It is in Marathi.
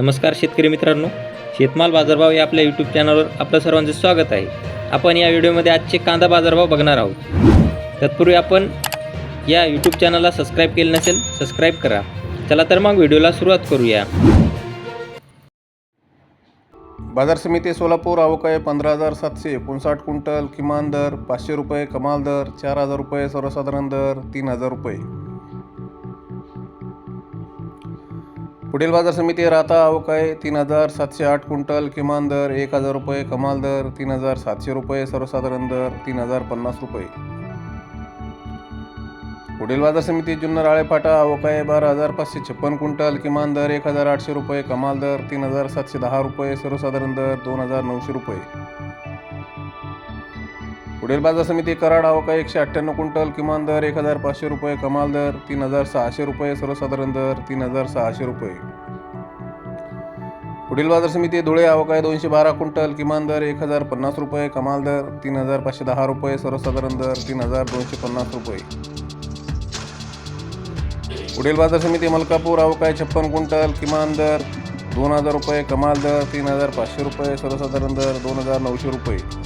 नमस्कार शेतकरी मित्रांनो शेतमाल बाजारभाव या आपल्या यूट्यूब चॅनलवर आपलं सर्वांचं स्वागत आहे. आपण या व्हिडिओमध्ये आजचे कांदा बाजारभाव बघणार आहोत. तत्पूर्वी आपण या यूट्यूब चॅनलला सबस्क्राईब केलं नसेल सबस्क्राईब करा. चला तर मग व्हिडिओला सुरुवात करूया. बाजार समिती सोलापूर अवकाय पंधरा हजार सातशे एकोणसाठ क्विंटल किमान दर पाचशे रुपये कमाल दर चार हजार रुपये सर्वसाधारण दर तीन हजार रुपये. पुढील बाजार समिती राहता आहे. तीन हजार सातशे आठ क्विंटल किमान दर एक हजार रुपये कमाल दर तीन हजार सातशे रुपये सर्वसाधारण दर तीन हजार पन्नास रुपये. पुढील बाजार समिती जुन्नर आळेफाटा अवकाय बारा हजार पाचशे छप्पन क्विंटल किमान दर एक हजार आठशे रुपये कमाल दर तीन हजार सातशे दहा रुपये सर्वसाधारण दर दोन हजार नऊशे रुपये. पुढील बाजार समिती कराड अवकाय एकशे अठ्ठ्याण्णव क्विंटल किमान दर एक हजार पाचशे रुपये कमाल दर तीन हजार सहाशे रुपये सर्वसाधारण दर तीन हजार सहाशे रुपये. पुढील बाजार समिती धुळे अवकाय दोनशे बारा क्विंटल किमान दर एक हजार पन्नास रुपये कमाल दर तीन हजार पाचशे दहा रुपये सर्वसाधारण दर तीन हजार दोनशे पन्नास रुपये. पुढील बाजार समिती मलकापूर अवकाय छप्पन क्विंटल किमान दर दोन हजार रुपये कमाल दर तीन हजार पाचशे रुपये सर्वसाधारण दर दोन हजार नऊशे रुपये.